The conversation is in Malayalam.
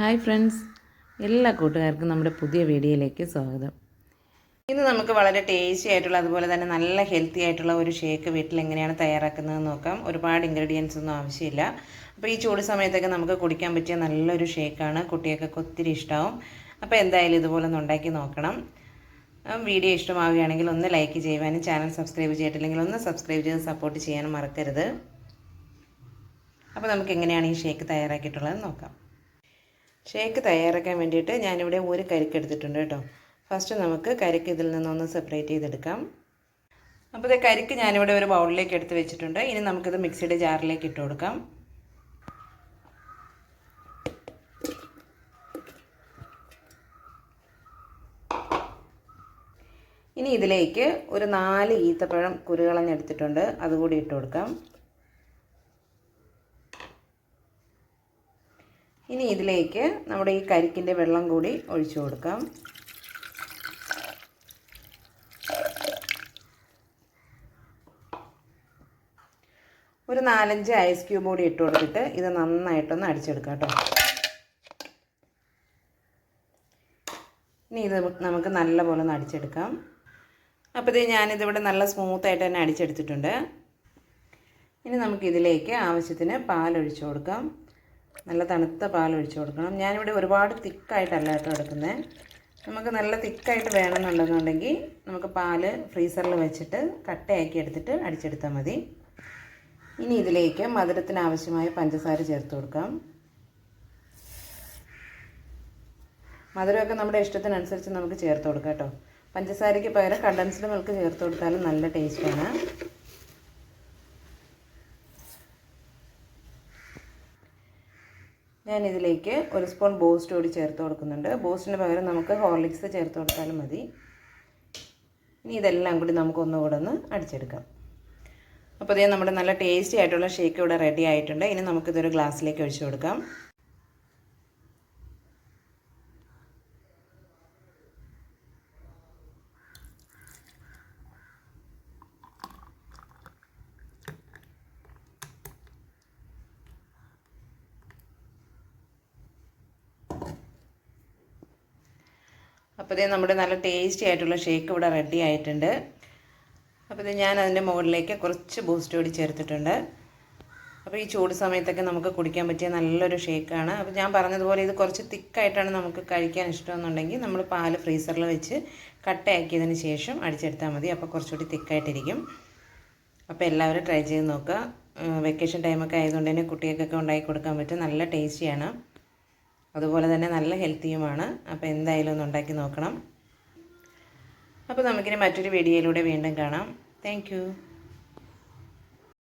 Hi friends. എല്ലാ കൂട്ടുകാർക്കും നമ്മുടെ പുതിയ വീഡിയോയിലേക്ക് സ്വാഗതം. ഇന്ന് നമുക്ക് വളരെ ടേസ്റ്റി ആയിട്ടുള്ള അതുപോലെ തന്നെ നല്ല ഹെൽത്തി ആയിട്ടുള്ള ഒരു ഷേക്ക് വീട്ടിൽ എങ്ങനെയാണ് തയ്യാറാക്കുന്നത് നോക്കാം. ഒരുപാട് ഇൻഗ്രീഡിയൻസ് ഒന്നും ആവശ്യമില്ല. അപ്പോൾ ഈ ചൂട് സമയത്തൊക്കെ നമുക്ക് കുടിക്കാൻ പറ്റിയ നല്ലൊരു ഷേക്കാണ് കുട്ടികൾക്കൊക്കെ ഒത്തിരി ഇഷ്ടമാവും അപ്പോൾ എന്തായാലും ഇതുപോലെ ഒന്ന് ഉണ്ടാക്കി നോക്കണം. വീഡിയോ ഇഷ്ടമാവുകയാണെങ്കിൽ ഒന്ന് ലൈക്ക് ചെയ്യുവാനും ചാനൽ സബ്സ്ക്രൈബ് ചെയ്തിട്ടില്ലെങ്കിൽ ഒന്ന് സബ്സ്ക്രൈബ് ചെയ്ത് സപ്പോർട്ട് ചെയ്യാനും മറക്കരുത്. അപ്പോൾ നമുക്ക് എങ്ങനെയാണ് ഈ ഷേക്ക് തയ്യാറാക്കിയിട്ടുള്ളതെന്ന് നോക്കാം. ഷേക്ക് തയ്യാറാക്കാൻ വേണ്ടിയിട്ട് ഞാനിവിടെ ഒരു കരിക്ക് എടുത്തിട്ടുണ്ട് കേട്ടോ. ഫസ്റ്റ് നമുക്ക് കരിക്ക് ഇതിൽ നിന്നൊന്ന് സെപ്പറേറ്റ് ചെയ്തെടുക്കാം. അപ്പോൾ ഇത് കരിക്ക് ഞാനിവിടെ ഒരു ബൗളിലേക്ക് എടുത്ത് വെച്ചിട്ടുണ്ട്. ഇനി നമുക്കിത് മിക്സിയുടെ ജാറിലേക്ക് ഇട്ട് കൊടുക്കാം. ഇനി ഇതിലേക്ക് ഒരു നാല് ഈത്തപ്പഴം കുരുകളഞ്ഞെടുത്തിട്ടുണ്ട്. അതുകൂടി ഇട്ട് കൊടുക്കാം. ഇനി ഇതിലേക്ക് നമ്മുടെ ഈ കരിക്കിന്റെ വെള്ളം കൂടി ഒഴിച്ചു കൊടുക്കാം. ഒരു നാലഞ്ച് ഐസ് ക്യൂബ് കൂടി ഇട്ട് കൊടുത്തിട്ട് ഇത് നന്നായിട്ടൊന്ന് അടിച്ചെടുക്കാം കേട്ടോ. ഇനി ഇത് നമുക്ക് നല്ലപോലെ ഒന്ന് അടിച്ചെടുക്കാം. അപ്പോൾ ഇത് ഞാനിതിവിടെ നല്ല സ്മൂത്തായിട്ട് തന്നെ അടിച്ചെടുത്തിട്ടുണ്ട്. ഇനി നമുക്കിതിലേക്ക് ആവശ്യത്തിന് പാലൊഴിച്ചു കൊടുക്കാം. നല്ല തണുത്ത പാൽ ഒഴിച്ചു കൊടുക്കണം. ഞാനിവിടെ ഒരുപാട് തിക്കായിട്ടല്ല കേട്ടോ എടുക്കുന്നത് നമുക്ക് നല്ല തിക്കായിട്ട് വേണമെന്നുണ്ടെന്നുണ്ടെങ്കിൽ നമുക്ക് പാൽ ഫ്രീസറിൽ വെച്ചിട്ട് കട്ടയാക്കി എടുത്തിട്ട് അടിച്ചെടുത്താൽ മതി. ഇനി ഇതിലേക്ക് മധുരത്തിന് ആവശ്യമായ പഞ്ചസാര ചേർത്ത് കൊടുക്കാം. മധുരമൊക്കെ നമ്മുടെ ഇഷ്ടത്തിനനുസരിച്ച് നമുക്ക് ചേർത്ത് കൊടുക്കാം കേട്ടോ. പഞ്ചസാരയ്ക്ക് പകരം കണ്ടൻസ്ഡ് മിൽക്ക് ചേർത്ത് കൊടുത്താലും നല്ല ടേസ്റ്റാണ് ഞാനിതിലേക്ക് ഒരു സ്പൂൺ ബൂസ്റ്റ് കൂടി ചേർത്ത് കൊടുക്കുന്നുണ്ട്. ബോസ്റ്റിന് പകരം നമുക്ക് ഹോർലിക്സ് ചേർത്ത് കൊടുത്താലും മതി. ഇനി ഇതെല്ലാം കൂടി നമുക്ക് ഒന്നുകൂടെ ഒന്ന് അടിച്ചെടുക്കാം. അപ്പോൾ ഇതേ നമ്മുടെ നല്ല ടേസ്റ്റി ആയിട്ടുള്ള ഷേക്ക് ഇവിടെ റെഡി ആയിട്ടുണ്ട്. ഇനി നമുക്കിതൊരു ഗ്ലാസ്സിലേക്ക് ഒഴിച്ചു കൊടുക്കാം. അപ്പോൾ ഇതേ നമ്മുടെ നല്ല ടേസ്റ്റി ആയിട്ടുള്ള ഷേക്ക് ഇവിടെ റെഡി ആയിട്ടുണ്ട്. അപ്പോൾ ഇത് ഞാൻ അതിന്റെ മുകളിലേക്ക് കുറച്ച് ബൂസ്റ്റ് കൂടി ചേർത്തിട്ടുണ്ട്. അപ്പോൾ ഈ ചൂട് സമയത്തൊക്കെ നമുക്ക് കുടിക്കാൻ പറ്റിയ നല്ലൊരു ഷേക്കാണ് അപ്പോൾ ഞാൻ പറഞ്ഞതുപോലെ ഇത് കുറച്ച് തിക്കായിട്ടാണ് നമുക്ക് കഴിക്കാൻ ഇഷ്ടമെന്നുണ്ടെങ്കിൽ നമ്മൾ പാൽ ഫ്രീസറിൽ വെച്ച് കട്ടയാക്കിയതിന് ശേഷം അടിച്ചെടുത്താൽ മതി. അപ്പോൾ കുറച്ചുകൂടി തിക്കായിട്ടിരിക്കും അപ്പോൾ എല്ലാവരും ട്രൈ ചെയ്ത് നോക്കുക വെക്കേഷൻ ടൈമൊക്കെ ആയതുകൊണ്ട് തന്നെ കുട്ടികൾക്കൊക്കെ ഉണ്ടാക്കി കൊടുക്കാൻ പറ്റും നല്ല ടേസ്റ്റിയാണ് അതുപോലെ തന്നെ നല്ല ഹെൽത്തിയുമാണ്. അപ്പോൾ എന്തായാലും ഒന്ന് ഉണ്ടാക്കി നോക്കണം. അപ്പോൾ നമുക്കിനി മറ്റൊരു വീഡിയോയിലൂടെ വീണ്ടും കാണാം. താങ്ക്